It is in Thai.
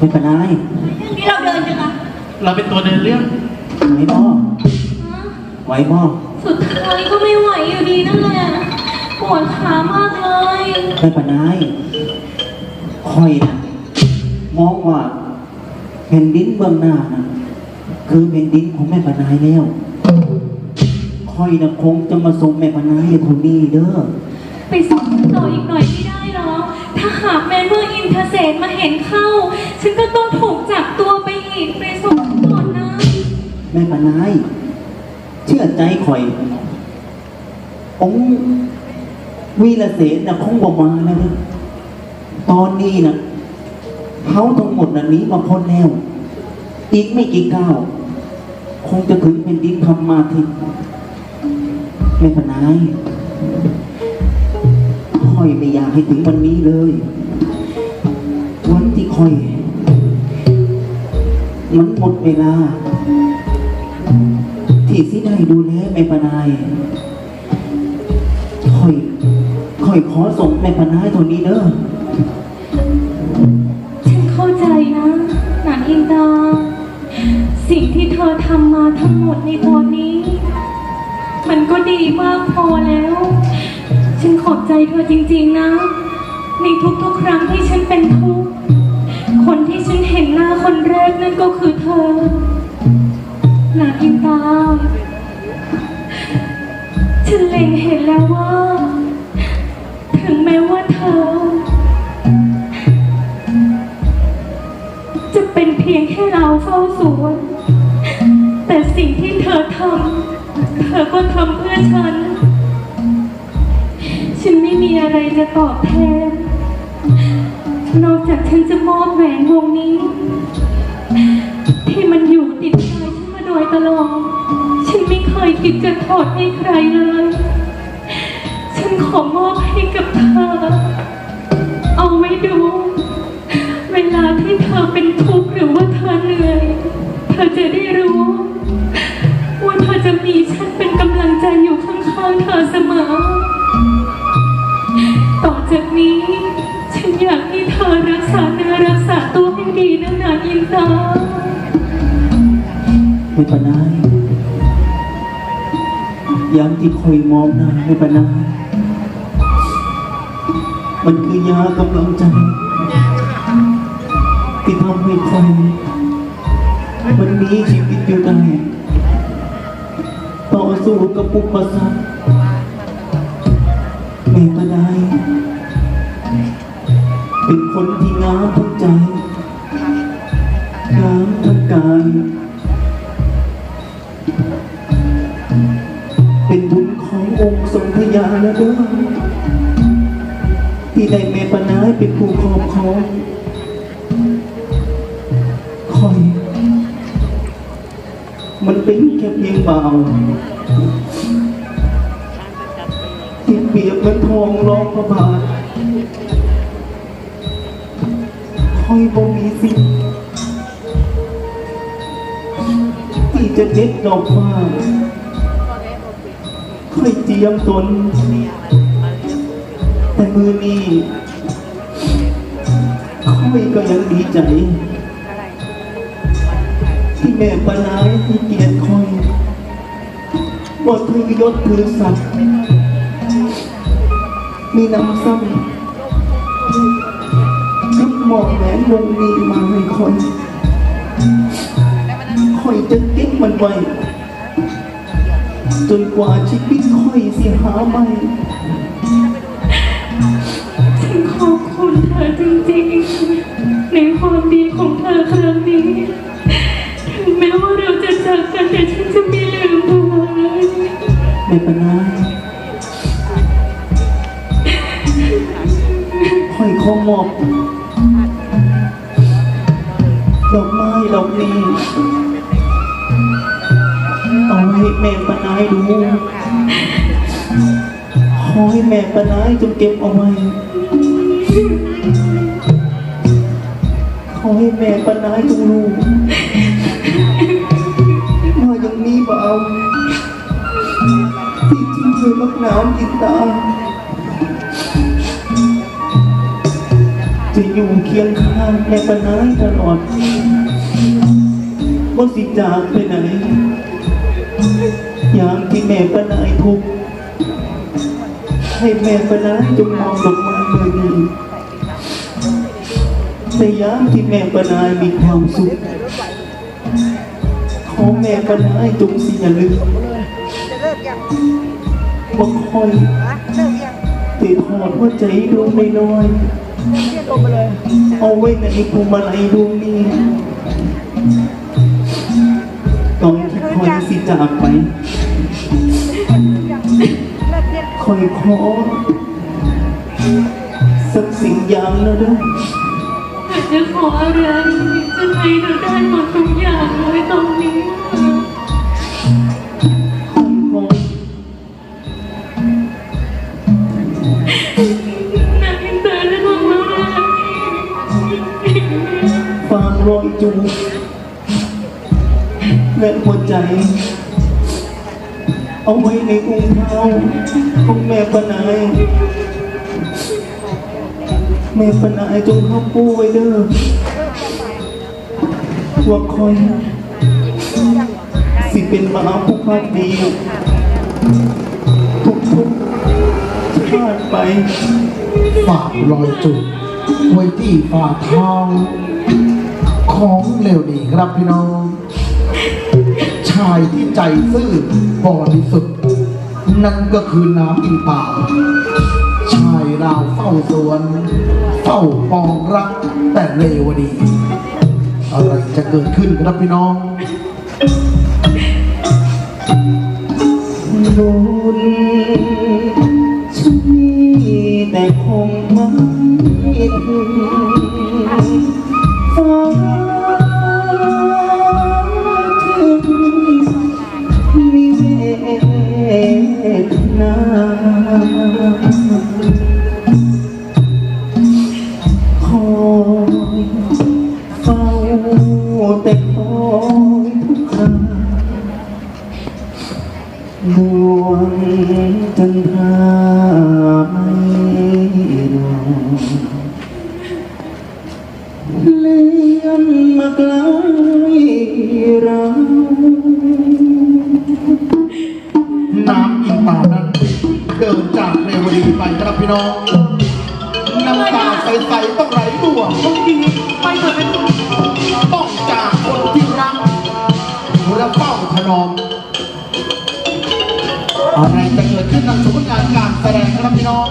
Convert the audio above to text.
ไม่เป็นไรนี่เราเดินจังอะเราเป็นตัวเดินเรื่องไหวบ่ฮะไหวบ่สุดท้ายก็ไม่ไหวอยู่ดีนั่นแหละปวดขามากเลยไม่เป็นไรคอยนะมองว่าแผ่นดินเบื้องหน้านะคือแผ่นดินของแม่ปนายแล้วคอยนะคงจะมาส่งแม่ปนายคนนี้เด้อ ไปส่งฉันต่ออีกหน่อยไม่ได้ หากแม่เมื่ออินเทเศษมาเห็นเข้า ฉันก็ต้องถูกจับตัวไปอีกไปส่งก่อนนะ แม่ปนาย เชื่อใจคอยองค์วีรเสนนะคงบอกมาแล้วนะตอนนี้นะเขาทั้งหมดนะนี้มาพ้นแล้ว อีกไม่กี่ก้าวคงจะถึงเป็นดินธรรมาทิแม่ปนาย คอยไม่อยากให้ถึงวันนี้เลย วันที่คอย มันหมดเวลา ที่สิได้ดูแลแม่ปนายคอยคอยขอส่งแม่ปนายตัวนี้เด้อฉันเข้าใจนะหนานอินดาสิ่งที่เธอทำมาทั้งหมดในตอนนี้ มันก็ดีมากพอแล้ว ฉันขอบใจเธอจริงๆนะ ในทุกๆครั้งที่ฉันเป็นทุกข์ คนที่ฉันเห็นหน้าคนแรกนั่นก็คือเธอหนานอินดาฉันเล็งเห็นแล้วว่า ถึงแม้ว่าเธอ จะเป็นเพียงแค่เราเฝ้าสวน แต่สิ่งที่เธอทำ เธอก็ทำเพื่อฉัน ไม่มีอะไรจะตอบแทน นอกจากฉันจะมอบแหวนวงนี้ ที่มันอยู่ติดกายฉันมาโดยตลอด ฉันไม่เคยคิดจะถอดให้ใครเลย ฉันขอมอบให้กับเธอ ไม่ปนายยามที่คอยมองหน้าไม่ปนายมันคือยากำลังใจ ที่ทำให้คอยมันมีชีวิตอยู่ได้ต่อสู้กับอุปสรรคไม่ปนายเป็นคนที่งามทั้งใจ ปนายเป็นผู้คอบครองคอย มันเป็นแค่เพียงเบาที่เปียบเหมือนทองรองพระบาทคอยบ่มีสิทธิ์ที่จะเด็ดดอกฟ้าคอยเจียมตนแต่มือนี้ ค่อยก็ยังดีใจ ที่แม่ปนายให้เกียรติคอยบ่ถือยศถือศักดิ์มีน้ำซ้ำกับหมอกแหวนวงนี้มาให้คอยคอยจะเก็บมันไว้จนกว่าชีวิตคอยเสียหาไม่ จริงๆ ในความดีของเธอครั้งนี้ถึงแม้ว่าเราจะจากกันแต่ฉันจะไม่ลืมเธอเลยไม่เป็นไรค่อยขอมอบดอกไม้ดอกนี้เอาให้แม่ปนายดูขอให้แม่ปนายจงเก็บเอาไว้ ขอให้แม่ปนายจงรู้ว่ายังมีเบาที่จริงคือมักน้ำอินตาจะอยู่เคียงข้างแม่ปนายตลอดว่าสิจากไปไหนยามที่แม่ปนายทุกข์ให้แม่ปนายจงมองดอกไม้เมื่อนี้ แต่ยามที่แม่ปนายมีความสุข ขอแม่ปนายจงสียลืมจะเลิกยังว่คอยติดหอดหัวใจดวงน้อยเรียกลงไปเลยๆเอาไว้ในภูมิลัยดวงนี้ตอนที่คอยสิจากไปคอยขอสักสิ่งอย่างนะเด้ออา จะขออะไรจะให้เราได้หมดทุกอย่างเลยตรงนี้คอยขอนาอินเตอร์และมองมาฝากรอยจูบและหัวใจ เอาไว้ในอุ้งเท้าของแม่ปนาย ม่ปนายจงเข้าปูไว้เด้อว่าคอยสิเป็นมาผู้พักดี ทุกทุกๆชาติไป ฝากรอยจุดไว้ที่ฝ่าเท้าของเร็วดีครับพี่น้อง ชายที่ใจซื่อบริสุทธิ์นั่นก็คือน้ำอินตาชา ราวเฝ้าสวนเฝ้าปองรัก แต่เลวดี อะไรจะเกิดขึ้นครับพี่น้องบุญฉันมีแต่คง น้ำตาใสๆต้องไหลร่วงไปเถอะต้องจากคนที่รักและเฝ้าถนอมอะไรจะเกิดขึ้นในสมงารการแสดงครับพี่น้อง